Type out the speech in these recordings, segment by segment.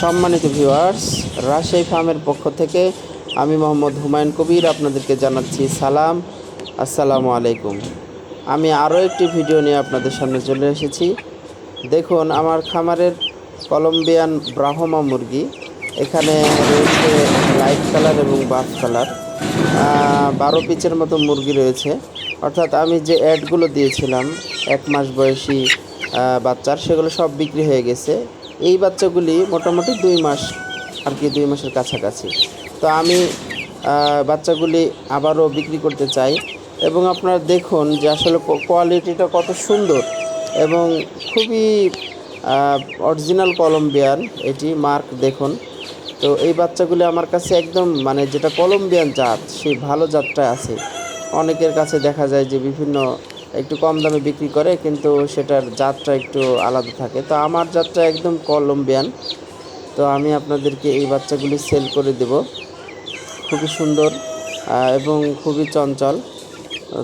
সম্মানিত ভিউয়ার্স রাজশাহী ফার্মের পক্ষ থেকে আমি মোহাম্মদ হুমায়ুন কবির আপনাদেরকে জানাচ্ছি সালাম। আসসালামু আলাইকুম। আমি আরও একটি ভিডিও নিয়ে আপনাদের সামনে চলে এসেছি। দেখুন, আমার খামারের কলম্বিয়ান ব্রাহ্মা মুরগি। এখানে রয়েছে লাইট কালার এবং বাফ কালার বারো পিচের মতো মুরগি রয়েছে। অর্থাৎ আমি যে অ্যাডগুলো দিয়েছিলাম, এক মাস বয়সী বাচ্চার, সেগুলো সব বিক্রি হয়ে গেছে। এই বাচ্চাগুলি মোটামুটি দুই মাস আর কি দুই মাসের কাছাকাছি। তো আমি বাচ্চাগুলি আবারও বিক্রি করতে চাই এবং আপনারা দেখুন যে আসলে কোয়ালিটিটা কত সুন্দর এবং খুবই অরিজিনাল কলম্বিয়ান এটি মার্ক দেখুন। তো এই বাচ্চাগুলি আমার কাছে একদম মানে যেটা কলম্বিয়ান জাত, সেই ভালো জাতটা আছে। অনেকের কাছে দেখা যায় যে বিভিন্ন একটু কম দামে বিক্রি করে, কিন্তু সেটার জাতটা একটু আলাদা থাকে। তো আমার জাতটা একদম কলম্বিয়ান। তো আমি আপনাদেরকে এই বাচ্চাগুলি সেল করে দেব। খুবই সুন্দর এবং খুবই চঞ্চল।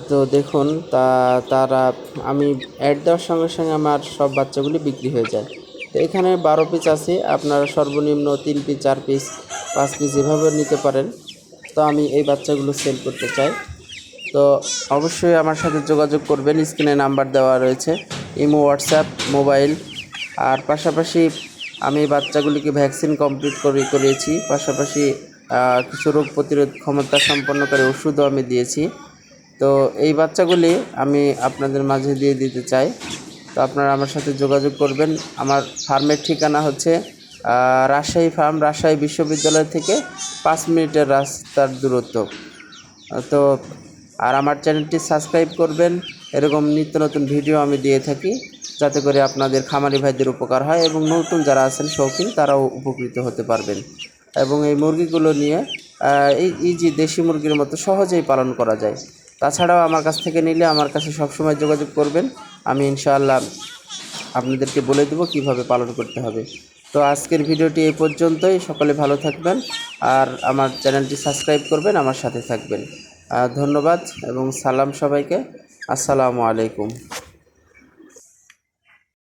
তো দেখুন, তা, তারা, আমি অ্যাড দেওয়ার সঙ্গে সঙ্গে আমার সব বাচ্চাগুলি বিক্রি হয়ে যায়। তো এখানে বারো পিস আছে, আপনারা সর্বনিম্ন তিন পিস চার পিস পাঁচ পিস এভাবে নিতে পারেন। তো আমি এই বাচ্চাগুলো সেল করতে চাই। তো অবশ্যই আমার সাথে যোগাযোগ করবেন। স্ক্রিনে নাম্বার দেওয়া রয়েছে, ইমো, হোয়াটসঅ্যাপ, মোবাইল। আর পাশাপাশি আমি বাচ্চাগুলিকে ভ্যাকসিন কমপ্লিট করে করিয়েছি। পাশাপাশি কিছু রোগ প্রতিরোধ ক্ষমতা সম্পন্ন করে ওষুধও আমি দিয়েছি। তো এই বাচ্চাগুলি আমি আপনাদের মাঝে দিয়ে দিতে চাই। তো আপনারা আমার সাথে যোগাযোগ করবেন। আমার ফার্মের ঠিকানা হচ্ছে রাজশাহী ফার্ম, রাজশাহী বিশ্ববিদ্যালয় থেকে পাঁচ মিনিটের রাস্তার দূরত্ব। তো আর আমার চ্যানেলটি সাবস্ক্রাইব করবেন। এরকম নিত্য নতুন ভিডিও আমি দিয়ে থাকি, যাতে করে আপনাদের খামারি ভাইদের উপকার হয় এবং নতুন যারা আছেন শৌখিন, তারাও উপকৃত হতে পারবেন। এবং এই মুরগিগুলো নিয়ে এই ইজি দেশি মুরগির মতো সহজেই পালন করা যায়। তাছাড়াও আমার কাছ থেকে নিলে আমার কাছে সবসময় যোগাযোগ করবেন। আমি ইনশাআল্লাহ আপনাদেরকে বলে দেবো কীভাবে পালন করতে হবে। তো আজকের ভিডিওটি এই পর্যন্তই। সকলে ভালো থাকবেন। আর আমার চ্যানেলটি সাবস্ক্রাইব করবেন, আমার সাথে থাকবেন। ধন্যবাদ এবং সালাম সবাইকে। আসসালামু আলাইকুম।